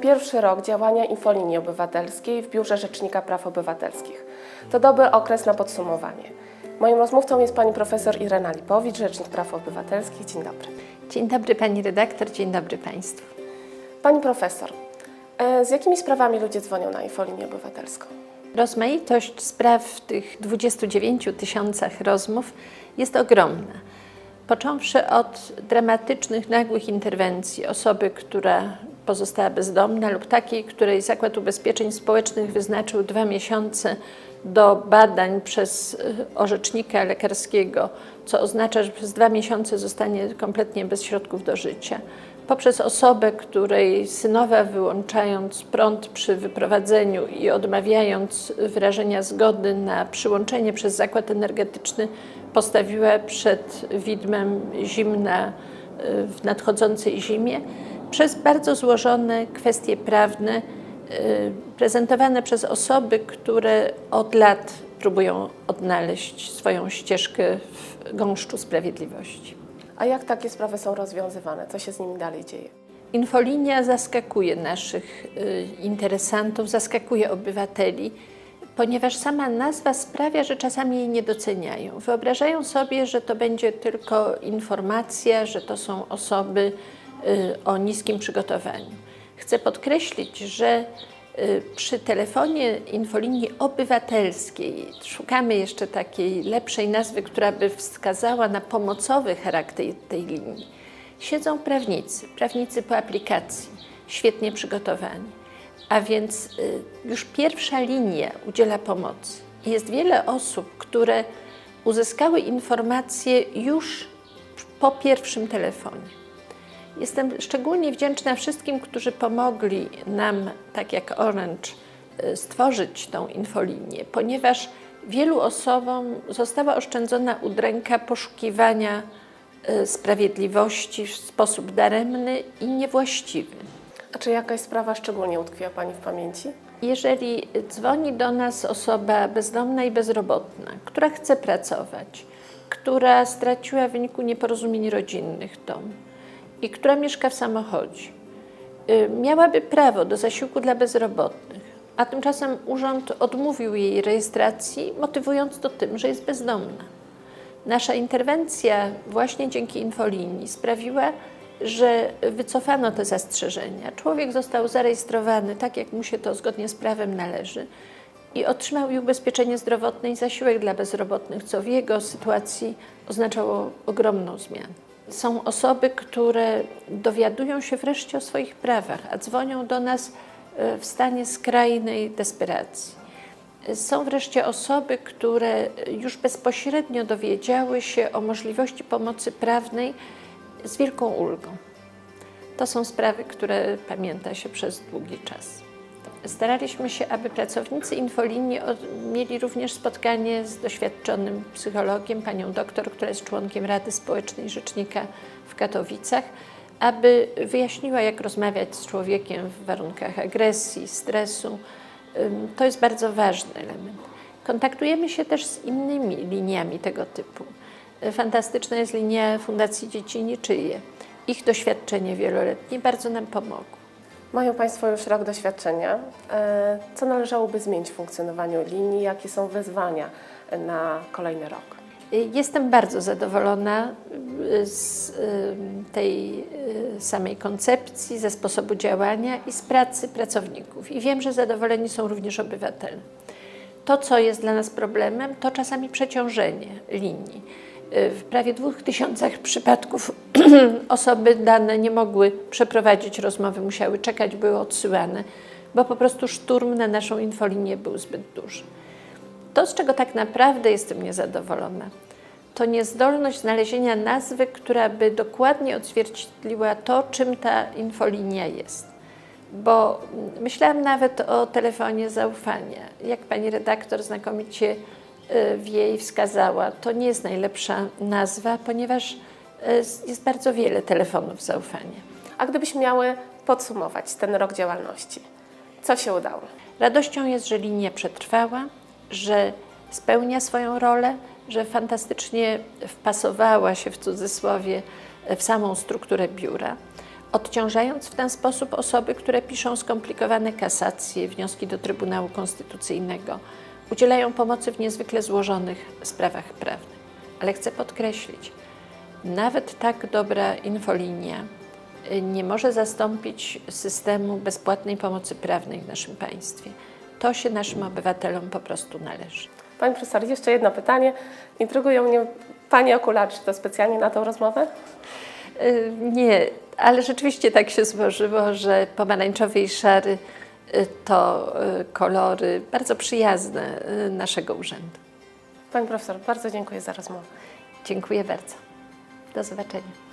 pierwszy rok działania Infolinii Obywatelskiej w Biurze Rzecznika Praw Obywatelskich. To dobry okres na podsumowanie. Moim rozmówcą jest pani profesor Irena Lipowicz, Rzecznik Praw Obywatelskich. Dzień dobry. Dzień dobry Pani redaktor, dzień dobry Państwu. Pani profesor, e, z jakimi sprawami ludzie dzwonią na Infolinię Obywatelską? Rozmaitość spraw w tych 29 tysiącach rozmów jest ogromna. Począwszy od dramatycznych, nagłych interwencji osoby, która pozostała bezdomna lub takiej, której Zakład Ubezpieczeń Społecznych wyznaczył dwa miesiące do badań przez y, orzecznika lekarskiego, co oznacza, że przez dwa miesiące zostanie kompletnie bez środków do życia. Poprzez osobę, której synowa wyłączając prąd przy wyprowadzeniu i odmawiając wyrażenia zgody na przyłączenie przez zakład energetyczny, postawiła przed widmem zimna y, w nadchodzącej zimie, przez bardzo złożone kwestie prawne y, prezentowane przez osoby, które od lat próbują odnaleźć swoją ścieżkę w gąszczu sprawiedliwości. A jak takie sprawy są rozwiązywane? Co się z nimi dalej dzieje? Infolinia zaskakuje naszych y, interesantów, zaskakuje obywateli, ponieważ sama nazwa sprawia, że czasami jej nie doceniają. Wyobrażają sobie, że to będzie tylko informacja, że to są osoby o niskim przygotowaniu. Chcę podkreślić, że y, przy telefonie infolinii obywatelskiej szukamy jeszcze takiej lepszej nazwy, która by wskazała na pomocowy charakter tej linii. Siedzą prawnicy, prawnicy po aplikacji, świetnie przygotowani. A więc y, już pierwsza linia udziela pomocy. Jest wiele osób, które uzyskały informacje już po pierwszym telefonie. Jestem szczególnie wdzięczna wszystkim, którzy pomogli nam, tak jak Orange, y, stworzyć tą infolinię, ponieważ wielu osobom została oszczędzona udręka poszukiwania y, sprawiedliwości w sposób daremny i niewłaściwy. A czy jakaś sprawa szczególnie utkwiła Pani w pamięci? Jeżeli dzwoni do nas osoba bezdomna i bezrobotna, która chce pracować, która straciła w wyniku nieporozumień rodzinnych dom i która mieszka w samochodzie, y, miałaby prawo do zasiłku dla bezrobotnych, a tymczasem urząd odmówił jej rejestracji, motywując to tym, że jest bezdomna. Nasza interwencja właśnie dzięki infolinii sprawiła, że wycofano te zastrzeżenia. Człowiek został zarejestrowany tak, jak mu się to zgodnie z prawem należy i otrzymał i ubezpieczenie zdrowotne i zasiłek dla bezrobotnych, co w jego sytuacji oznaczało ogromną zmianę. Są osoby, które dowiadują się wreszcie o swoich prawach, a dzwonią do nas e, w stanie skrajnej desperacji. Są wreszcie osoby, które już bezpośrednio dowiedziały się o możliwości pomocy prawnej z wielką ulgą. To są sprawy, które pamięta się przez długi czas. Staraliśmy się, aby pracownicy infolinii mieli również spotkanie z doświadczonym psychologiem, panią doktor, która jest członkiem Rady Społecznej Rzecznika w Katowicach, aby wyjaśniła, jak rozmawiać z człowiekiem w warunkach agresji, stresu. To jest bardzo ważny element. Kontaktujemy się też z innymi liniami tego typu. Fantastyczna jest linia Fundacji Dzieci Niczyje. Ich doświadczenie wieloletnie bardzo nam pomogło. Mają Państwo już rok doświadczenia. E, Co należałoby zmienić w funkcjonowaniu linii? Jakie są wyzwania na kolejny rok? Jestem bardzo zadowolona y, z y, tej y, samej koncepcji, ze sposobu działania i z pracy pracowników. I wiem, że zadowoleni są również obywatele. To, co jest dla nas problemem, to czasami przeciążenie linii. Y, W prawie dwóch tysiącach przypadków osoby dane nie mogły przeprowadzić rozmowy, musiały czekać, były odsyłane, bo po prostu szturm na naszą infolinię był zbyt duży. To, z czego tak naprawdę jestem niezadowolona, to niezdolność znalezienia nazwy, która by dokładnie odzwierciedliła to, czym ta infolinia jest. Bo myślałam nawet o telefonie zaufania. Jak pani redaktor znakomicie y, w jej wskazała, to nie jest najlepsza nazwa, ponieważ jest bardzo wiele telefonów zaufania. A gdybyśmy miały podsumować ten rok działalności, co się udało? Radością jest, że linia przetrwała, że spełnia swoją rolę, że fantastycznie wpasowała się w cudzysłowie w samą strukturę biura. odciążając w ten sposób osoby, które piszą skomplikowane kasacje, wnioski do Trybunału Konstytucyjnego, udzielają pomocy w niezwykle złożonych sprawach prawnych. Ale chcę podkreślić, nawet tak dobra infolinia y, nie może zastąpić systemu bezpłatnej pomocy prawnej w naszym państwie. To się naszym obywatelom po prostu należy. Pani profesor, jeszcze jedno pytanie. Intrygują mnie Pani okulary, czy to specjalnie na tą rozmowę? Y, Nie, ale rzeczywiście tak się złożyło, że pomarańczowy i szary y, to kolory bardzo przyjazne naszego urzędu. Pani profesor, bardzo dziękuję za rozmowę. Dziękuję bardzo. Do zobaczenia.